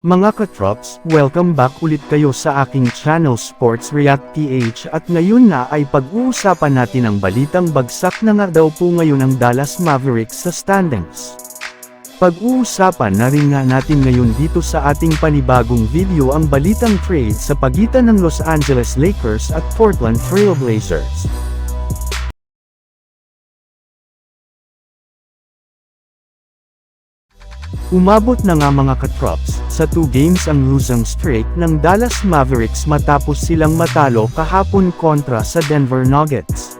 Mga katrops, welcome back ulit kayo sa aking channel Sports React PH at ngayon na ay pag-uusapan natin ang balitang bagsak na nga daw po ngayon ang Dallas Mavericks sa standings. Pag-uusapan na rin nga natin ngayon dito sa ating panibagong video ang balitang trade sa pagitan ng Los Angeles Lakers at Portland Trail Blazers. Umabot na nga mga katrops, sa 2 games ang losing streak ng Dallas Mavericks matapos silang matalo kahapon kontra sa Denver Nuggets.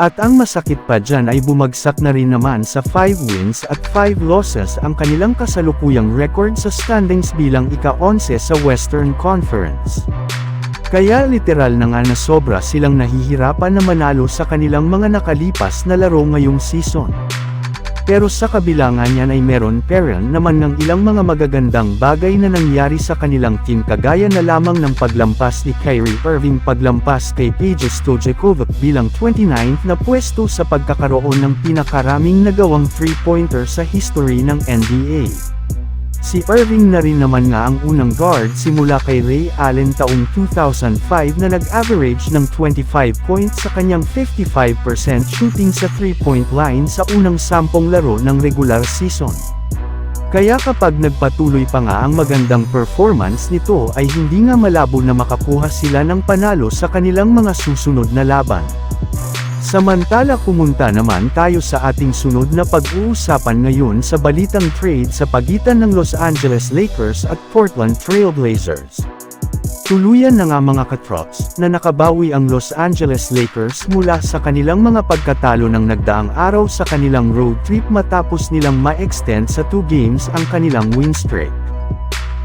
At ang masakit pa dyan ay bumagsak na rin naman sa 5 wins at 5 losses ang kanilang kasalukuyang record sa standings bilang ika-11 sa Western Conference. Kaya literal na nga na sobra silang nahihirapan na manalo sa kanilang mga nakalipas na laro ngayong season. Pero sa kabila nga niyan ay meron pa rin naman ng ilang mga magagandang bagay na nangyari sa kanilang team kagaya na lamang ng paglampas ni Kyrie Irving paglampas kay PJ Stojakovic bilang 29th na pwesto sa pagkakaroon ng pinakaraming nagawang 3-pointer sa history ng NBA. Si Irving na rin naman nga ang unang guard simula kay Ray Allen taong 2005 na nag-average ng 25 points sa kanyang 55% shooting sa 3-point line sa unang sampung laro ng regular season. Kaya kapag nagpatuloy pa nga ang magandang performance nito ay hindi nga malabo na makakuha sila ng panalo sa kanilang mga susunod na laban. Samantala pumunta naman tayo sa ating sunod na pag-uusapan ngayon sa balitang trade sa pagitan ng Los Angeles Lakers at Portland Trail Blazers. Tuluyan na nga mga katrops, na nakabawi ang Los Angeles Lakers mula sa kanilang mga pagkatalo ng nagdaang araw sa kanilang road trip matapos nilang ma-extend sa 2 games ang kanilang win streak.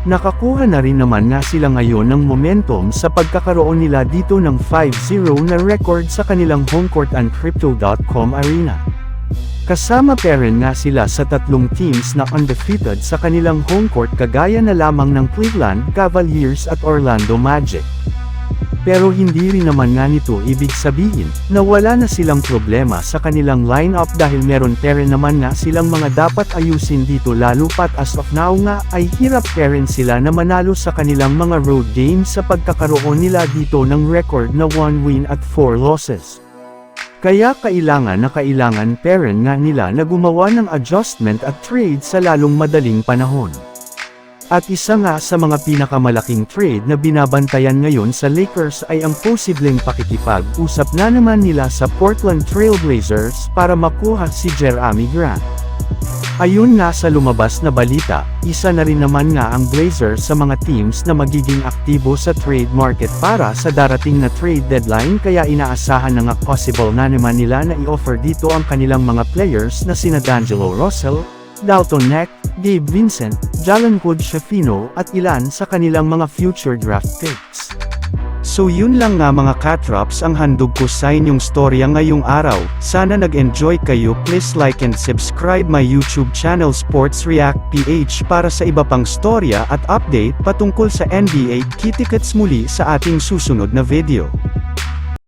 Nakakuha na rin naman nga sila ngayon ng momentum sa pagkakaroon nila dito ng 5-0 na record sa kanilang homecourt ang Crypto.com arena. Kasama pa rin nga sila sa tatlong teams na undefeated sa kanilang homecourt kagaya na lamang ng Cleveland Cavaliers at Orlando Magic. Pero hindi rin naman nga nito ibig sabihin, na wala na silang problema sa kanilang lineup dahil meron pa rin naman nga silang mga dapat ayusin dito lalo pat as of now nga ay hirap pa rin sila na manalo sa kanilang mga road games sa pagkakaroon nila dito ng record na 1 win at 4 losses. Kaya kailangan na kailangan pa rin nga nila na gumawa ng adjustment at trade sa lalong madaling panahon. At isa nga sa mga pinakamalaking trade na binabantayan ngayon sa Lakers ay ang posibleng pakikipag-usap na naman nila sa Portland Trail Blazers para makuha si Jeremy Grant. Ayun nga sa lumabas na balita, isa na rin naman nga ang Blazers sa mga teams na magiging aktibo sa trade market para sa darating na trade deadline kaya inaasahan na nga possible na naman nila na i-offer dito ang kanilang mga players na sina D'Angelo Russell, Dalton Neck, Gabe Vincent, Jalen Hood Shafino at ilan sa kanilang mga future draft picks. So yun lang nga mga katrops ang handog ko sa inyong storya ngayong araw, sana nag-enjoy kayo please like and subscribe my YouTube channel Sports React PH para sa iba pang storya at update patungkol sa NBA kitikets muli sa ating susunod na video.